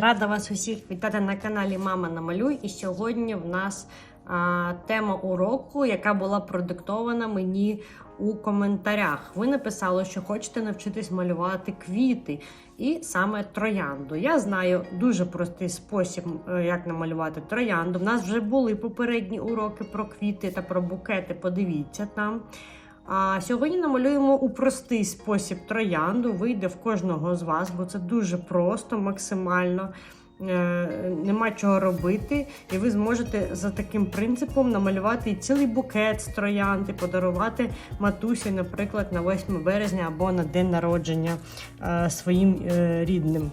рада вас усіх вітати на каналі Мама Намалюй. І сьогодні в нас а, тема уроку, яка була продиктована мені у коментарях. Ви написали, що хочете навчитись малювати квіти, і саме троянду. Я знаю дуже простий спосіб, е, як намалювати троянду. У нас вже були попередні уроки про квіти та про букети. Подивіться там. А сьогодні намалюємо у простий спосіб троянду. Вийде в кожного з вас, бо це дуже просто, максимально. Е, Нема чого робити, і ви зможете за таким принципом намалювати і цілий букет з троянди, подарувати матусі, наприклад, на 8 березня або на день народження е, своїм е, рідним.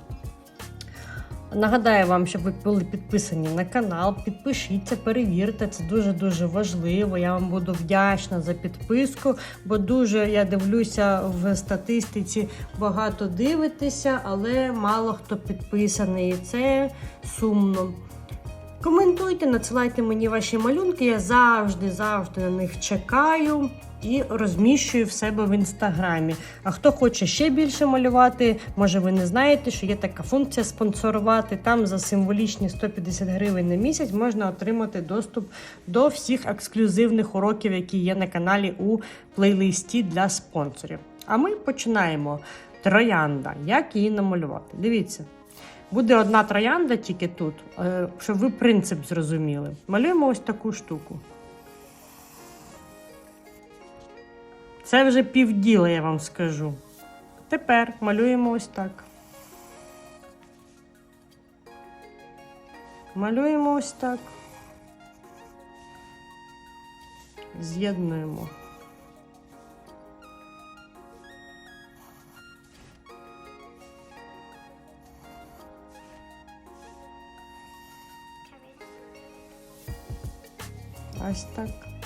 Нагадаю вам, щоб ви були підписані на канал, підпишіться, перевірте, це дуже-дуже важливо. Я вам буду вдячна за підписку, бо дуже я дивлюся в статистиці, багато дивитеся, але мало хто підписаний. І це сумно. Коментуйте, надсилайте мені ваші малюнки. Я завжди, завжди на них чекаю і розміщую в себе в інстаграмі. А хто хоче ще більше малювати, може ви не знаєте, що є така функція спонсорувати. Там за символічні 150 гривень на місяць можна отримати доступ до всіх ексклюзивних уроків, які є на каналі у плейлисті для спонсорів. А ми починаємо. Троянда. Як її намалювати? Дивіться. Буде одна троянда тільки тут, е, щоб ви принцип зрозуміли. Малюємо ось таку штуку. Це вже півділа, я вам скажу. Тепер малюємо ось так. Малюємо ось так. З'єднуємо. Ось так.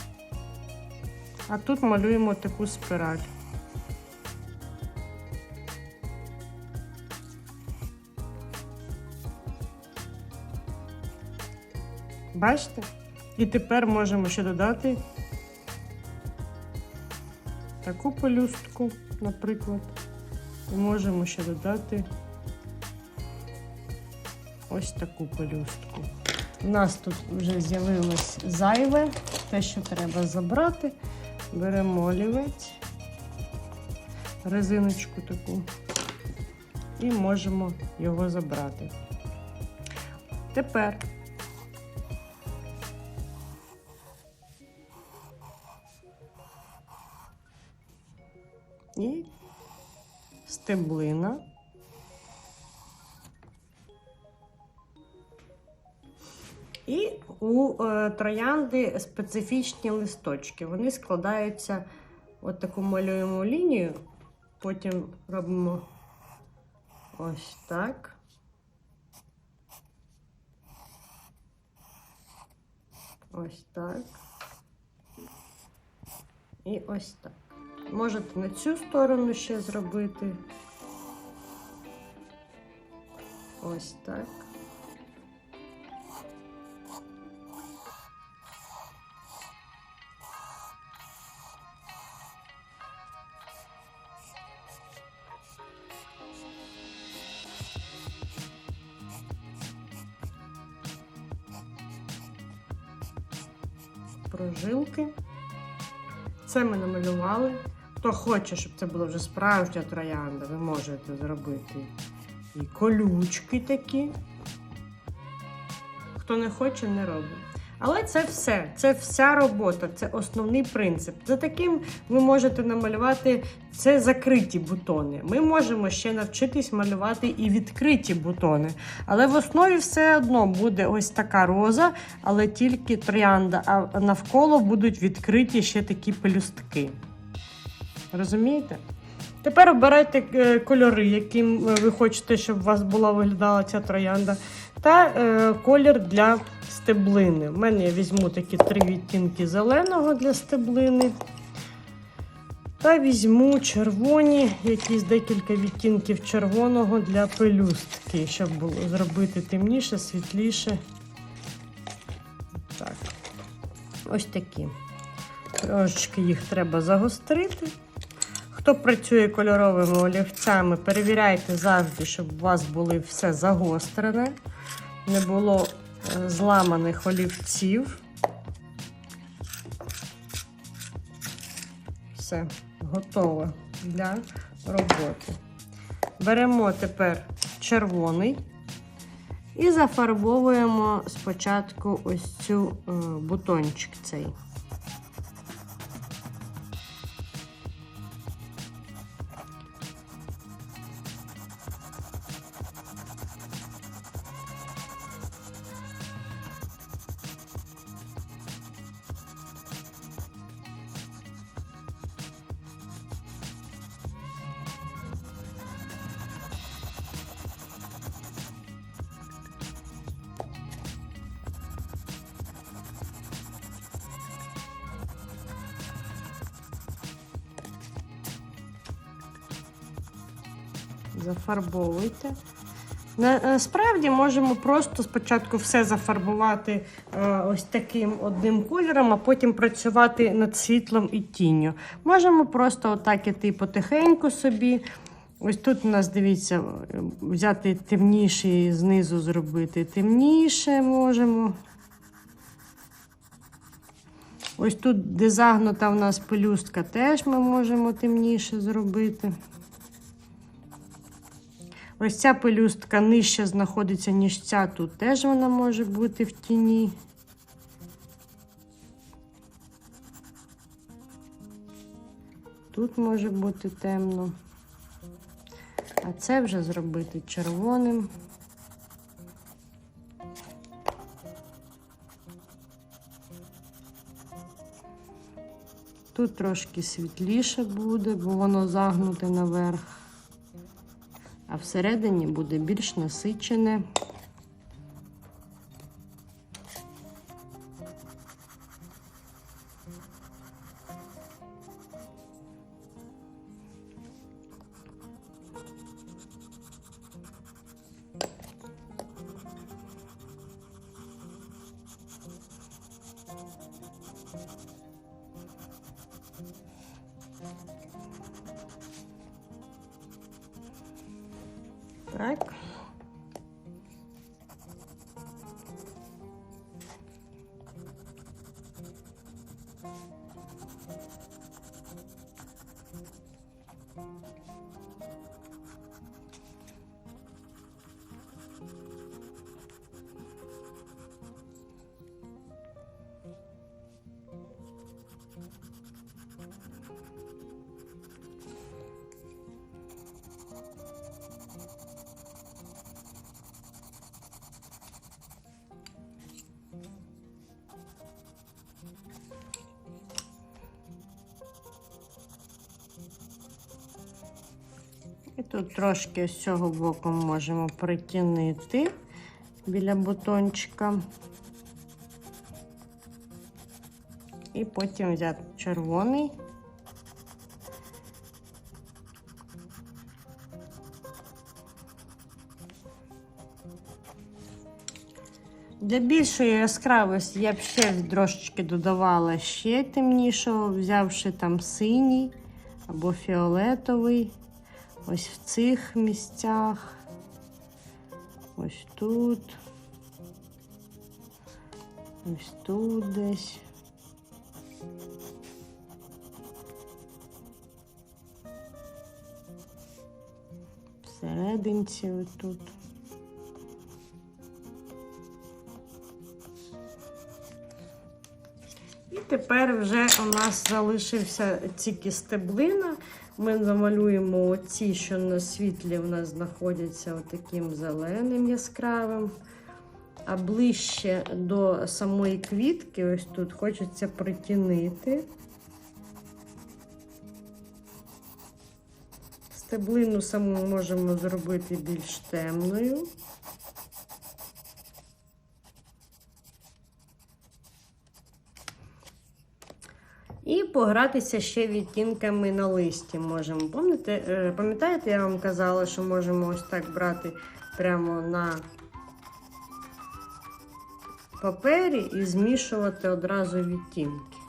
А тут малюємо таку спіраль. Бачите? І тепер можемо ще додати таку пелюстку, наприклад. І можемо ще додати ось таку пелюстку. У нас тут вже з'явилось зайве, те, що треба забрати. Беремо олівець, резиночку таку, і можемо його забрати. Тепер і стеблина. У е, троянди специфічні листочки. Вони складаються от таку малюємо лінію, потім робимо ось так. Ось так. І ось так. Можете на цю сторону ще зробити. Ось так. Прожилки. Це ми намалювали. Хто хоче, щоб це була вже справжня троянда, ви можете зробити і колючки такі. Хто не хоче, не робить. Але це все, це вся робота, це основний принцип. За таким ви можете намалювати це закриті бутони. Ми можемо ще навчитись малювати і відкриті бутони. Але в основі все одно буде ось така роза, але тільки троянда, а навколо будуть відкриті ще такі пелюстки. Розумієте? Тепер обирайте е, кольори, яким е, ви хочете, щоб у вас була виглядала ця троянда. Та е, колір для стеблини. У мене я візьму такі три відтінки зеленого для стеблини. Та візьму червоні, якісь декілька відтінків червоного для пелюстки, щоб було зробити темніше, світліше. Так. Ось такі. Трошечки їх треба загострити. Хто працює кольоровими олівцями, перевіряйте завжди, щоб у вас були все загострене, не було зламаних олівців. Все, готово для роботи. Беремо тепер червоний і зафарбовуємо спочатку ось цю е, бутончик цей. Зафарбовуйте. Насправді можемо просто спочатку все зафарбувати е, ось таким одним кольором, а потім працювати над світлом і тінню. Можемо просто отак іти потихеньку собі. Ось тут у нас, дивіться, взяти темніший і знизу зробити темніше можемо. Ось тут, де загнута у нас пелюстка, теж ми можемо темніше зробити. Ось ця пелюстка нижче знаходиться, ніж ця. Тут теж вона може бути в тіні. Тут може бути темно. А це вже зробити червоним. Тут трошки світліше буде, бо воно загнуте наверх а всередині буде більш насичене. Так. Тут трошки з цього боку можемо притінити біля бутончика. І потім взяти червоний. Для більшої яскравості я б ще трошечки додавала ще темнішого, взявши там синій або фіолетовий. Ось в цих місцях, ось тут, ось тут десь. Всерединці отут. І тепер вже у нас залишився тільки стеблина. Ми замалюємо оці, що на світлі у нас знаходяться таким зеленим яскравим. А ближче до самої квітки, ось тут хочеться притінити. Стеблину саму можемо зробити більш темною. І погратися ще відтінками на листі можемо. Пам'ятаєте, е, пам'ятаєте, я вам казала, що можемо ось так брати прямо на папері і змішувати одразу відтінки.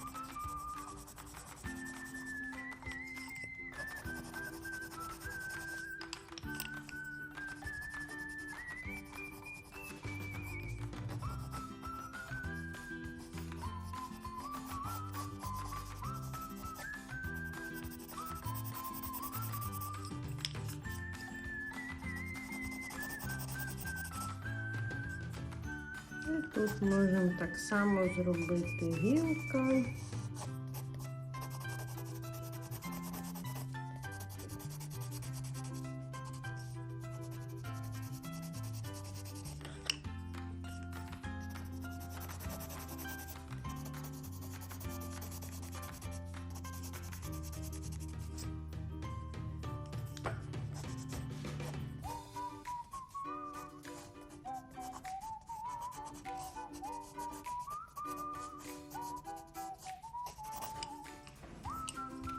Тут можемо так само зробити гілка.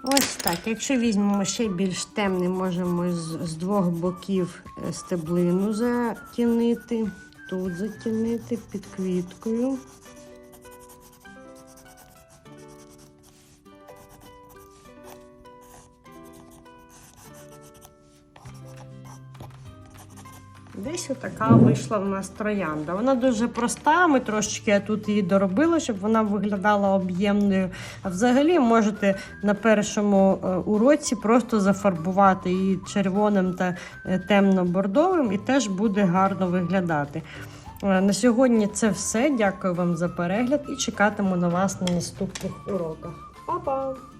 Ось так. Якщо візьмемо ще більш темний, можемо з, з двох боків е, стеблину затінити, тут затінити під квіткою. Десь отака вийшла в нас троянда. Вона дуже проста. Ми трошечки я тут її доробила, щоб вона виглядала об'ємною. А взагалі можете на першому е, уроці просто зафарбувати її червоним та е, темно-бордовим, і теж буде гарно виглядати. Е, На сьогодні це все. Дякую вам за перегляд і чекатиму на вас на наступних уроках. Па-па!